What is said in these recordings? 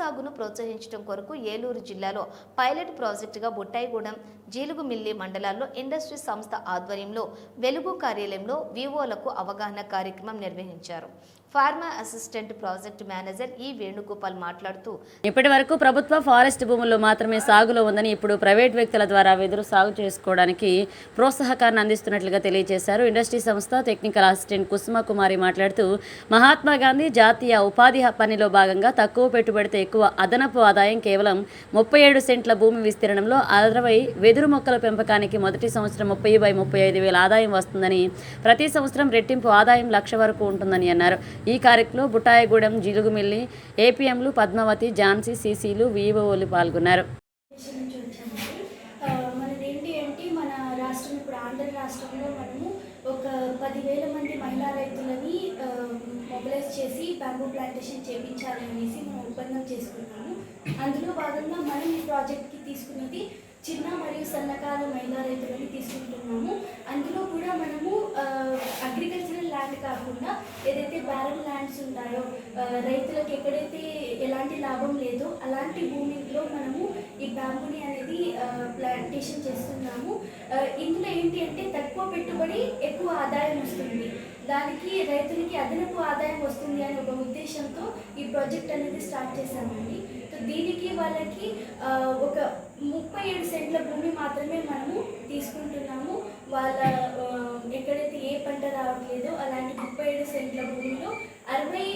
సాగును ప్రోత్సహించడం కొరకు ఏలూరు జిల్లాలో పైలట్ ప్రాజెక్టుగా బుట్టాయిగూడెం జీలుగుమిల్లి మండలాల్లో ఇండస్ట్రీ సంస్థ ఆధ్వర్యంలో వెలుగు కార్యాలయంలో వివోలకు అవగాహన కార్యక్రమం నిర్వహించారు. ఫార్మా అసిస్టెంట్ ప్రాజెక్ట్ మేనేజర్ ఈ వేణుగోపాల్ మాట్లాడుతూ ఇప్పటి వరకు ప్రభుత్వ ఫారెస్ట్ భూముల్లో మాత్రమే సాగులో ఉందని ఇప్పుడు ప్రైవేట్ వ్యక్తుల ద్వారా వెదురు సాగు చేసుకోవడానికి ప్రోత్సాహకాన్ని అందిస్తున్నట్లుగా తెలియజేశారు. ఇండస్ట్రీ సంస్థ టెక్నికల్ అసిస్టెంట్ కుసుమ కుమారి మాట్లాడుతూ మహాత్మా గాంధీ జాతీయ ఉపాధి పనిలో భాగంగా తక్కువ పెట్టుబడితో ఎక్కువ అదనపు ఆదాయం కేవలం ముప్పై ఏడు సెంట్ల భూమి విస్తీర్ణంలో అరవై వెదురు మొక్కల పెంపకానికి మొదటి సంవత్సరం ముప్పై బై ముప్పై ఐదు వేల ఆదాయం వస్తుందని ప్రతి సంవత్సరం రెట్టింపు ఆదాయం లక్ష వరకు ఉంటుందని అన్నారు. ఈ కార్యక్రమంలో బుటాయగూడెం జిలుగుమిల్లి ఏపీఎంలు పద్మావతి ఝాన్సీ సీసీలు వివోలు పాల్గొన్నారు దేశం నుంచి వచ్చామండి ఆ, మనది ఏంటి అంటే మన రాష్ట్రం ఇప్పుడు ఆంధ్ర రాష్ట్రంలో మనము ఒక పదివేల మంది మహిళా రైతులని మొబిలైజ్ చేసి బ్యాంబూ ప్లాంటేషన్ చేయించాలి అనేసి మనం ఒప్పందం చేసుకున్నాము. అందులో భాగంగా మనం ఈ ప్రాజెక్ట్కి తీసుకున్నది చిన్న మరియు సన్నకారు మహిళా రైతులని తీసుకుంటున్నాము. అందులో కూడా మనము అగ్రికల్చరల్ ల్యాండ్ కాకుండా ఏదైతే బ్యారల్ ల్యాండ్స్ ఉంటాయో రైతులకు ఎక్కడైతే ఎలాంటి లాభం లేదో అలాంటి భూమిలో మనము ఈ బ్యాంబుని అనేది ప్లాంటేషన్ చేస్తున్నాము. ఇందులో ఏంటి అంటే తక్కువ పెట్టుబడి ఎక్కువ ఆదాయం వస్తుంది. దానికి రైతులకి అదనపు ఆదాయం వస్తుంది అనే ఒక ఉద్దేశంతో ఈ ప్రాజెక్ట్ అనేది స్టార్ట్ చేశామండి. సో దీనికి వాళ్ళకి ఒక ముప్పై ఏడు సెంట్ల భూమి మాత్రమే మనము తీసుకుంటున్నాము. వాళ్ళ ఎక్కడైతే ఏ పంట రావట్లేదో అలాంటి ముప్పై ఏడు సెంట్ల భూమిలో అరవై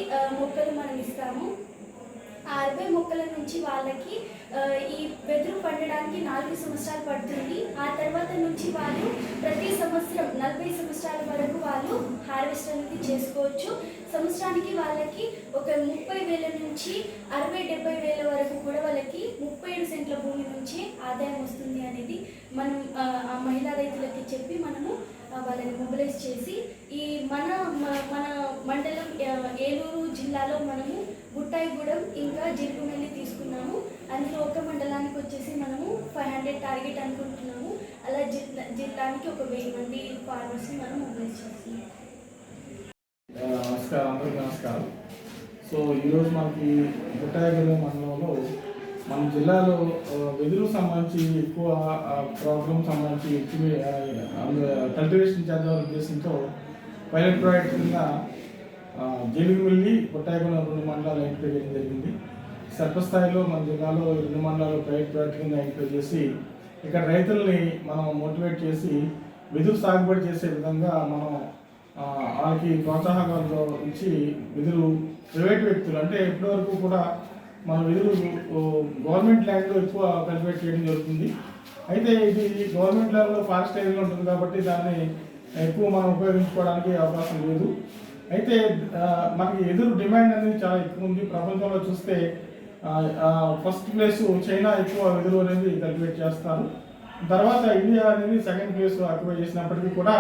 మొక్కలు మనం ఇస్తాము. ఆ అరవై మొక్కల నుంచి వాళ్ళకి ఈ వెదురు పండడానికి నాలుగు సంవత్సరాలు పడుతుంది. ఆ తర్వాత నుంచి వాళ్ళు ప్రతి సంవత్సరం నలభై సంవత్సరాల వరకు హార్వెస్ట్ అనేది చేసుకోవచ్చు. సంవత్సరానికి వాళ్ళకి ఒక ముప్పై వేల నుంచి అరవై డెబ్బై వేల వరకు కూడా వాళ్ళకి ముప్పై ఏడు సెంట్ల భూమి నుంచి ఆదాయం వస్తుంది అనేది మనం ఆ, మహిళా రైతులకి చెప్పి మనము వాళ్ళని మొబిలైజ్ చేసి ఈ మన మన మండలం ఏలూరు జిల్లాలో మనము బుట్టాయిగూడెం ఇంకా జిరుగుమెల్లి తీసుకున్నాము. అందులో ఒక మండలానికి వచ్చేసి మనము ఫైవ్ హండ్రెడ్ టార్గెట్ అనుకుంటున్నాము. అలా జిల్లా జిల్లానికి ఒక వెయ్యి మంది ఫార్మర్స్ని మనం మొబైల్ చేస్తున్నాం నమస్కారం అందరికీ నమస్కారం. సో ఈరోజు మనకి బుట్టాయగూడెం మండలంలో మన జిల్లాలో వెదురు సంబంధించి ఎక్కువ ప్రాబ్లం సంబంధించి ఎక్కువ కల్టివేషన్ చేద్దాం ఉద్దేశంతో పైలట్ ప్రాజెక్ట్ కింద జీలిగిమిల్లి బుట్టాయగూడెం రెండు మండలాలు ఎంపిక చేయడం జరిగింది. సర్పస్థాయిలో మన జిల్లాలో రెండు మండలాలు పైలట్ ప్రాజెక్ట్ కింద ఐడెంటిఫై చేసి ఇక్కడ రైతుల్ని మనం మోటివేట్ చేసి విధులు సాగుబడి చేసే విధంగా మనం వాళ్ళకి ప్రోత్సాహకాలు ఇచ్చి విధులు ప్రైవేట్ వ్యక్తులు అంటే ఇప్పటివరకు కూడా మన విధులు గవర్నమెంట్ ల్యాండ్లో ఎక్కువ కల్టివేట్ చేయడం జరుగుతుంది. అయితే ఇది గవర్నమెంట్ ల్యాండ్లో ఫారెస్ట్ ఏరియాలో ఉంటుంది కాబట్టి దాన్ని ఎక్కువ మనం ఉపయోగించుకోవడానికి అవకాశం లేదు. అయితే మనకి ఎదురు డిమాండ్ అనేది చాలా ఎక్కువ ఉంది. ప్రపంచంలో చూస్తే ఫస్ట్ ప్లేస్ చైనా ఎక్కువ వెదురు అనేది కల్టివేట్ చేస్తారు. తర్వాత ఇండియా అనేది సెకండ్ ప్లేస్ ఆక్యుపై చేసినప్పటికీ కూడా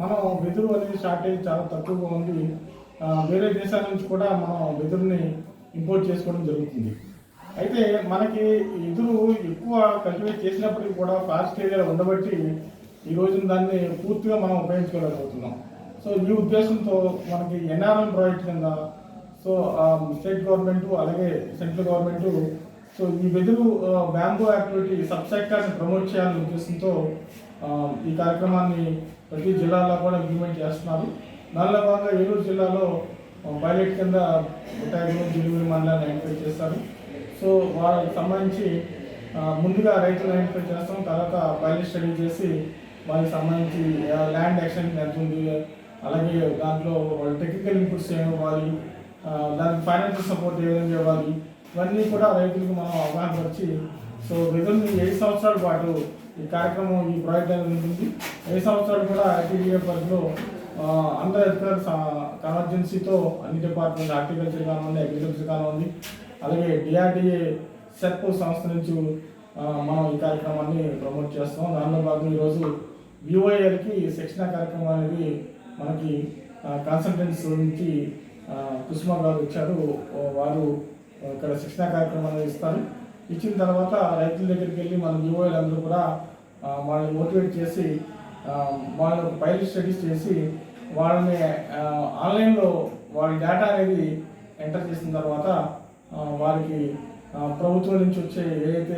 మనం వెదురు అనేది షార్టేజ్ చాలా తక్కువగా ఉంది వేరే దేశాల నుంచి కూడా మనం వెదురుని ఇంపోర్ట్ చేసుకోవడం జరుగుతుంది. అయితే మనకి ఎదురు ఎక్కువ కల్టివేట్ చేసినప్పటికీ కూడా ఫారెస్ట్ ఏరియాలో ఉండబట్టి ఈ రోజున దాన్ని పూర్తిగా మనం ఉపయోగించుకోలేకపోతున్నాం. సో ఈ ఉద్దేశంతో మనకి ఎన్ఆర్ఎం ప్రాజెక్ట్ కింద సో స్టేట్ గవర్నమెంట్ అలాగే సెంట్రల్ గవర్నమెంట్ సో ఈ వెదురు బ్యాంబూ యాక్టివిటీ సబ్ సెక్టార్ని ప్రమోట్ చేయాలనే ఉద్దేశంతో ఈ కార్యక్రమాన్ని ప్రతి జిల్లాలో కూడా ఇంప్లిమెంట్ చేస్తున్నారు. దానిలో భాగంగా ఏలూరు జిల్లాలో పైలట్ కింద బుట్టాయిగూడెం జిలుగురి మండలాన్ని ఐడెంటిఫై చేస్తారు సో వాళ్ళకి సంబంధించి ముందుగా రైతులు ఐడెంటిఫై చేస్తాం తర్వాత పైలట్ స్టడీ చేసి వాళ్ళకి సంబంధించి ల్యాండ్ యాక్షన్ ఎంత ఉంది అలాగే దాంట్లో వాళ్ళ టెక్నికల్ ఇన్పుట్స్ ఏమి ఇవ్వాలి దానికి ఫైనాన్షియల్ సపోర్ట్ ఏ విధంగా ఇవ్వాలి. ఇవన్నీ కూడా రైతులకు మనం అవగాహన పరిచి సో విధుల్ని ఏడు సంవత్సరాల పాటు ఈ కార్యక్రమం ఈ ప్రాజెక్ట్ అనేది ఉంటుంది. ఏడు సంవత్సరాలు కూడా ఐటీడీఏ పరిధిలో ఆ, అందరు అధికారులు కన్వర్జెన్సీతో అన్ని డిపార్ట్మెంట్ హార్టికల్చర్ కానివ్వండి అగ్రికల్చర్ కానివ్వండి అలాగే డిఆర్డిఏ సెప్ సంస్థ నుంచి మనం ఈ కార్యక్రమాన్ని ప్రమోట్ చేస్తాం. దానిలో భాగంగా ఈరోజు విఓఏలకి శిక్షణ కార్యక్రమం అనేది మనకి కన్సల్టెంట్స్ నుంచి కుసుమ గారు వచ్చారు. వారు ఇక్కడ శిక్షణ కార్యక్రమాలు ఇస్తారు. ఇచ్చిన తర్వాత రైతుల దగ్గరికి వెళ్ళి మన విఓఏలు అందరూ కూడా వాళ్ళని మోటివేట్ చేసి వాళ్ళు పైలట్ స్టడీస్ చేసి వాళ్ళని ఆన్లైన్లో వాళ్ళ డేటా అనేది ఎంటర్ చేసిన తర్వాత వారికి ప్రభుత్వం నుంచి వచ్చే ఏదైతే